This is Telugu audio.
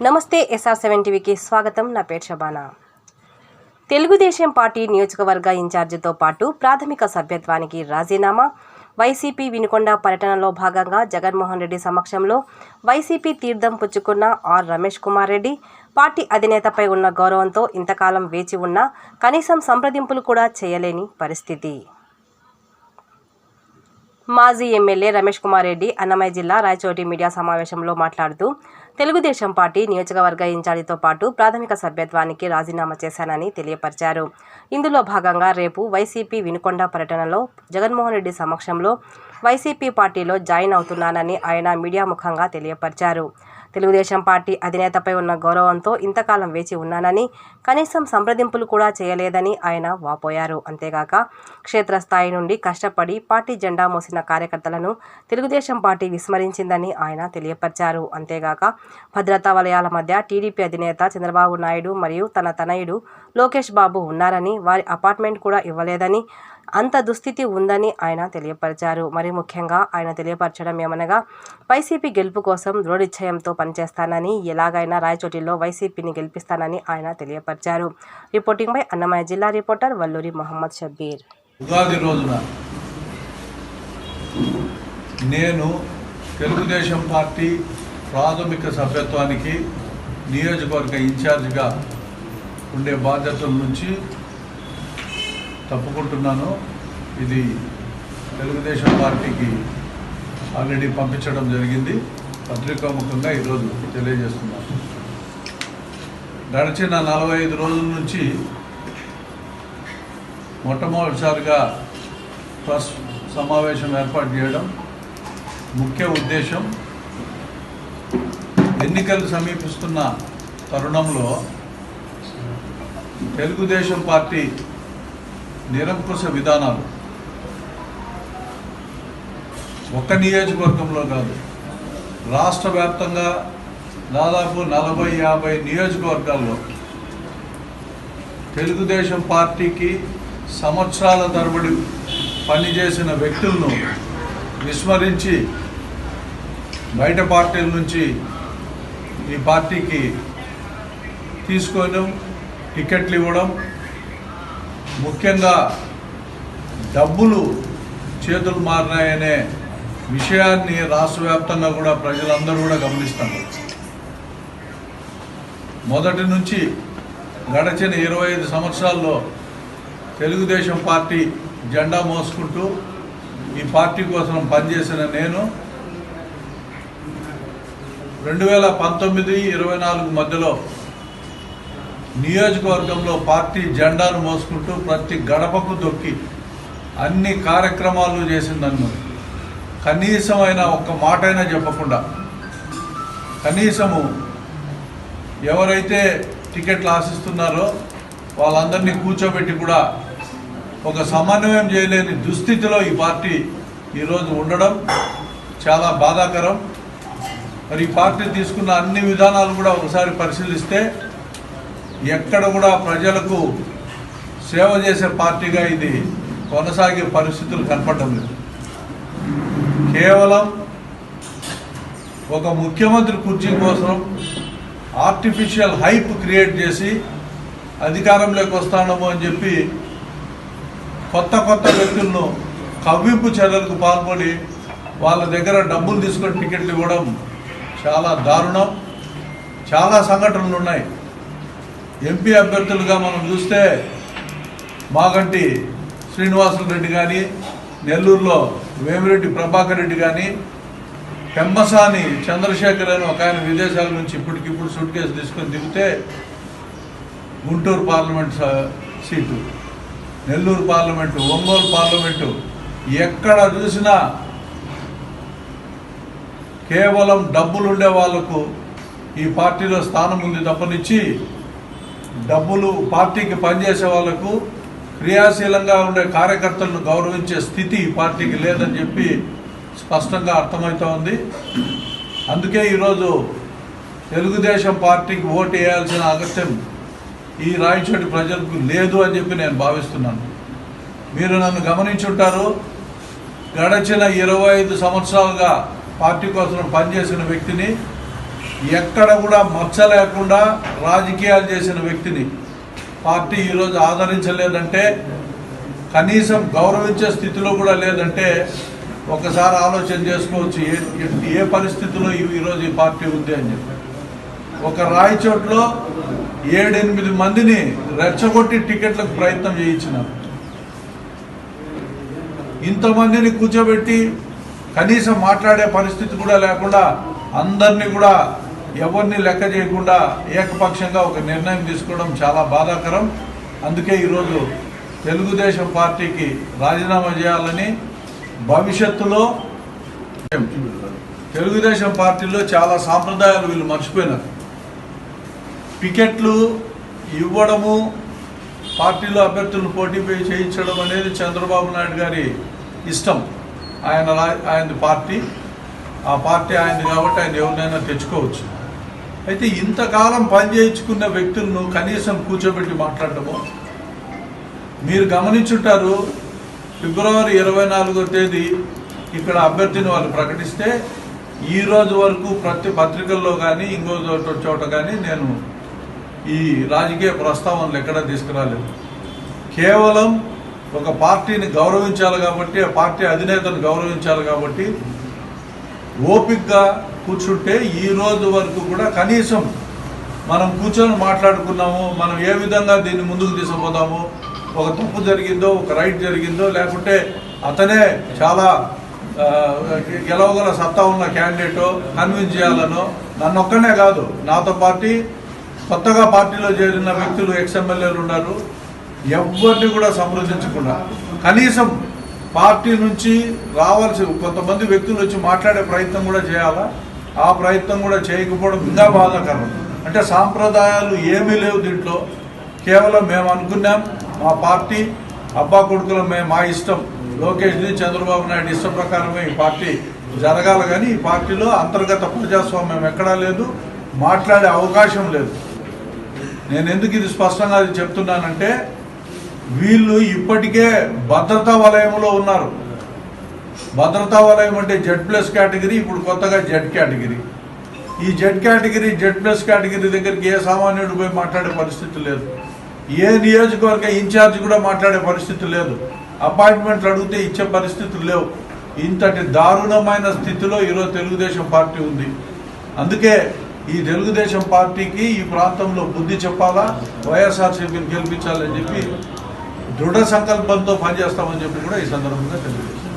నమస్తే ఎస్ఆర్ సెవెన్ టీవీకి స్వాగతం. నా పేరు షబానా తెలుగుదేశం పార్టీ నియోజకవర్గ ఇన్ఛార్జితో పాటు ప్రాథమిక సభ్యత్వానికి రాజీనామా. వైసీపీ వినుకొండ పర్యటనలో భాగంగా జగన్మోహన్ రెడ్డి సమక్షంలో వైసీపీ తీర్థం పుచ్చుకున్న ఆర్ రమేష్ కుమార్ రెడ్డి పార్టీ అధినేతపై ఉన్న గౌరవంతో ఇంతకాలం వేచి ఉన్న కనీసం సంప్రదింపులు కూడా చేయలేని పరిస్థితి. మాజీ ఎమ్మెల్యే రమేష్ కుమార్ రెడ్డి అన్నమయ్య జిల్లా రాయచోటి మీడియా సమావేశంలో మాట్లాడుతూ తెలుగుదేశం పార్టీ నియోజకవర్గ ఇన్ఛార్జితో పాటు ప్రాథమిక సభ్యత్వానికి రాజీనామా చేశానని తెలియపరిచారు. ఇందులో భాగంగా రేపు వైసీపీ వినుకొండ పర్యటనలో జగన్మోహన్ రెడ్డి సమక్షంలో వైసీపీ పార్టీలో జాయిన్ అవుతున్నానని ఆయన మీడియా ముఖంగా తెలియపరిచారు. తెలుగుదేశం పార్టీ అధినేతపై ఉన్న గౌరవంతో ఇంతకాలం వేచి ఉన్నానని కనీసం సంప్రదింపులు కూడా చేయలేదని ఆయన వాపోయారు. అంతేగాక క్షేత్రస్థాయి నుండి కష్టపడి పార్టీ జెండా మోసిన కార్యకర్తలను తెలుగుదేశం పార్టీ విస్మరించిందని ఆయన తెలియపరిచారు. అంతేగాక భద్రతా వలయాల మధ్య టీడీపీ అధినేత చంద్రబాబు నాయుడు మరియు తన తనయుడు లోకేష్ బాబు ఉన్నారని వారి అపార్ట్మెంట్ కూడా ఇవ్వలేదని అంత దుస్థితి ఉందని ఆయన తెలియపరిచారు. మరి ముఖ్యంగా ఆయన తెలియపరచడం ఏమనగా వైసీపీ గెలుపు కోసం దృఢనిశ్చయంతో పనిచేస్తానని ఎలాగైనా రాయచోటిలో వైసీపీని గెలిపిస్తానని ఆయన తెలియపరిచారు. రిపోర్టింగ్ బై అన్నమయ్య జిల్లా రిపోర్టర్ వల్లూరి మొహమ్మద్ షబ్బీర్. ఉగాది రోజున నేను తెలుగుదేశం పార్టీ ప్రాథమిక సభ్యత్వానికి నియోజకవర్గ ఇన్ఛార్జిగా ఉండే బాధ్యతల నుంచి తప్పుకుంటున్నాను. ఇది తెలుగుదేశం పార్టీకి ఆల్రెడీ పంపించడం జరిగింది. పత్రికాముఖంగా ఈరోజు తెలియజేస్తున్నాను. గడిచిన నలభై ఐదు రోజుల నుంచి మొట్టమొదటిసారిగా ప్రెస్ సమావేశం ఏర్పాటు చేయడం ముఖ్య ఉద్దేశం. ఎన్నికలు సమీపిస్తున్న తరుణంలో తెలుగుదేశం పార్టీ నిరంకుశ విధానాలు. ఒక్క నియోజకవర్గంలో కాదు రాష్ట్ర వ్యాప్తంగా దాదాపు నలభై యాభై నియోజకవర్గాల్లో తెలుగుదేశం పార్టీకి సంవత్సరాల తరబడి పనిచేసిన వ్యక్తులను విస్మరించి బయట పార్టీల నుంచి ఈ పార్టీకి తీసుకోవడం టికెట్లు ఇవ్వడం ముఖ్యంగా డబ్బులు చేతులు మారినాయనే విషయాన్ని రాష్ట్ర వ్యాప్తంగా కూడా ప్రజలందరూ కూడా గమనిస్తున్నారు. మొదటి నుంచి గడచిన ఇరవై ఐదు సంవత్సరాల్లో తెలుగుదేశం పార్టీ జెండా మోసుకుంటూ ఈ పార్టీ కోసం పనిచేసిన నేను రెండు వేల పంతొమ్మిది ఇరవై నాలుగు మధ్యలో నియోజకవర్గంలో పార్టీ జెండాను మోసుకుంటూ ప్రతి గడపకు దొక్కి అన్ని కార్యక్రమాలు చేసింది నన్ను కనీసమైన ఒక్క మాటైనా చెప్పకుండా కనీసము ఎవరైతే టికెట్లు ఆశిస్తున్నారో వాళ్ళందరినీ కూర్చోబెట్టి కూడా ఒక సమన్వయం చేయలేని దుస్థితిలో ఈ పార్టీ ఈరోజు ఉండడం చాలా బాధాకరం. మరి ఈ పార్టీ తీసుకున్న అన్ని విధానాలు కూడా ఒకసారి పరిశీలిస్తే ఎక్కడ కూడా ప్రజలకు సేవ చేసే పార్టీగా ఇది కొనసాగే పరిస్థితులు కనపడడం లేదు. కేవలం ఒక ముఖ్యమంత్రి కుర్చీ కోసం ఆర్టిఫిషియల్ హైప్ క్రియేట్ చేసి అధికారంలోకి వస్తాడము అని చెప్పి కొత్త కొత్త వ్యక్తులను కవ్వింపు చర్యలకు పాల్పడి వాళ్ళ దగ్గర డబ్బులు తీసుకొని టికెట్లు ఇవ్వడం చాలా దారుణం. చాలా సంఘటనలు ఉన్నాయి. ఎంపీ అభ్యర్థులుగా మనం చూస్తే మాగంటి శ్రీనివాసులు రెడ్డి కానీ నెల్లూరులో వేమిరెడ్డి ప్రభాకర్ రెడ్డి కానీ పెంబసాని చంద్రశేఖర్ అని ఒక ఆయన విదేశాల నుంచి ఇప్పటికిప్పుడు సూట్ కేసు తీసుకొని దిగితే గుంటూరు పార్లమెంట్ స- seat. Nellore parliament Ongole parliament ఎక్కడ చూసినా కేవలం డబ్బులు ఉండే వాళ్ళకు ఈ పార్టీలో స్థానం ఉంది తప్పనిచ్చి డబ్బులు పార్టీకి పనిచేసే వాళ్ళకు క్రియాశీలంగా ఉండే కార్యకర్తలను గౌరవించే స్థితి పార్టీకి లేదని చెప్పి స్పష్టంగా అర్థమవుతా ఉంది. అందుకే ఈరోజు తెలుగుదేశం పార్టీకి ఓటు వేయాల్సిన అగత్యం ఈ రాయచోటి ప్రజలకు లేదు అని చెప్పి నేను భావిస్తున్నాను. మీరు నన్ను గమనించుంటారు. గడచిన ఇరవై ఐదు సంవత్సరాలుగా పార్టీ కోసం పనిచేసిన వ్యక్తిని ఎక్కడ కూడా మచ్చ లేకుండా రాజకీయాలు చేసిన వ్యక్తిని పార్టీ ఈరోజు ఆదరించలేదంటే కనీసం గౌరవించే స్థితిలో కూడా లేదంటే ఒకసారి ఆలోచన చేసుకోవచ్చు ఏ ఏ పరిస్థితిలో ఈ- ఈరోజు ఈ పార్టీ ఉంది అని చెప్పి. ఒక రాయచోట్లో ఏడెనిమిది మందిని రెచ్చగొట్టి టికెట్లకు ప్రయత్నం చేయించినారు. ఇంతమందిని కూర్చోబెట్టి కనీసం మాట్లాడే పరిస్థితి కూడా లేకుండా అందరినీ కూడా ఎవరిని లెక్క చేయకుండా ఏకపక్షంగా ఒక నిర్ణయం తీసుకోవడం చాలా బాధాకరం. అందుకే ఈరోజు తెలుగుదేశం పార్టీకి రాజీనామా చేయాలని భవిష్యత్తులో తెలుగుదేశం పార్టీలో చాలా సాంప్రదాయాలు వీళ్ళు మర్చిపోయినారు. టికెట్లు ఇవ్వడము పార్టీలో అభ్యర్థులను పోటీ చేయించడం అనేది చంద్రబాబు నాయుడు గారి ఇష్టం. ఆయన ఆయన ఆయనది పార్టీ. ఆ పార్టీ ఆయనది కాబట్టి ఆయన ఎవరినైనా తెచ్చుకోవచ్చు. అయితే ఇంతకాలం పనిచేయించుకున్న వ్యక్తులను కనీసం కూర్చోబెట్టి మాట్లాడటము? మీరు గమనించుంటారు ఫిబ్రవరి ఇరవై నాలుగో తేదీ ఇక్కడ అభ్యర్థిని వాళ్ళు ప్రకటిస్తే ఈ రోజు వరకు ప్రతి పత్రికల్లో కానీ ఇంకో చోట చోట కానీ నేను ఈ రాజకీయ ప్రస్తావనలు ఎక్కడా తీసుకురాలేదు. కేవలం ఒక పార్టీని గౌరవించాలి కాబట్టి ఆ పార్టీ అధినేతను గౌరవించాలి కాబట్టి ఓపికగా కూర్చుంటే ఈ రోజు వరకు కూడా కనీసం మనం కూర్చొని మాట్లాడుకున్నాము మనం ఏ విధంగా దీన్ని ముందుకు తీసుకుపోదాము ఒక తప్పు జరిగిందో ఒక రైట్ జరిగిందో లేకుంటే అతనే చాలా గెలవగల సత్తా ఉన్న క్యాండిడేటో కన్విన్స్ చేయాలనో నన్ను ఒక్కనే కాదు. నాతో పార్టీ కొత్తగా పార్టీలో చేరిన వ్యక్తులు ఎక్స్ఎమ్మెల్యేలు ఉన్నారు. ఎవరిని కూడా సంప్రదించకుండా కనీసం పార్టీ నుంచి రావాల్సి కొంతమంది వ్యక్తులు వచ్చి మాట్లాడే ప్రయత్నం కూడా చేయాలా? ఆ ప్రయత్నం కూడా చేయకపోవడం ఇంకా బాధాకరం. అంటే సాంప్రదాయాలు ఏమీ లేవు దీంట్లో. కేవలం మేము అనుకున్నాం మా పార్టీ అబ్బా కొడుకుల మేము మా ఇష్టం. లోకేష్ది చంద్రబాబు నాయుడు ఇష్టం ప్రకారమే ఈ పార్టీ జరగాలి కానీ ఈ పార్టీలో అంతర్గత ప్రజాస్వామ్యం ఎక్కడా లేదు మాట్లాడే అవకాశం లేదు. నేను ఎందుకు ఇది స్పష్టంగా అది చెప్తున్నానంటే వీళ్ళు ఇప్పటికే భద్రతా వలయంలో ఉన్నారు. భద్రతా వలయం అంటే జెడ్ ప్లస్ కేటగిరీ ఇప్పుడు కొత్తగా జెడ్ కేటగిరీ. ఈ Z category Z plus category దగ్గరికి ఏ సామాన్యుడు పోయి మాట్లాడే పరిస్థితి లేదు. ఏ నియోజకవర్గ ఇన్ఛార్జ్ కూడా మాట్లాడే పరిస్థితి లేదు. అపాయింట్మెంట్లు అడిగితే ఇచ్చే పరిస్థితులు లేవు. ఇంతటి దారుణమైన స్థితిలో ఈరోజు తెలుగుదేశం పార్టీ ఉంది. అందుకే ఈ తెలుగుదేశం పార్టీకి ఈ ప్రాంతంలో బుద్ధి చెప్పాలా? వైఎస్ఆర్సీపీని గెలిపించాలని చెప్పి దృఢ సంకల్పంతో పనిచేస్తామని చెప్పి కూడా ఈ సందర్భంగా తెలియజేస్తాం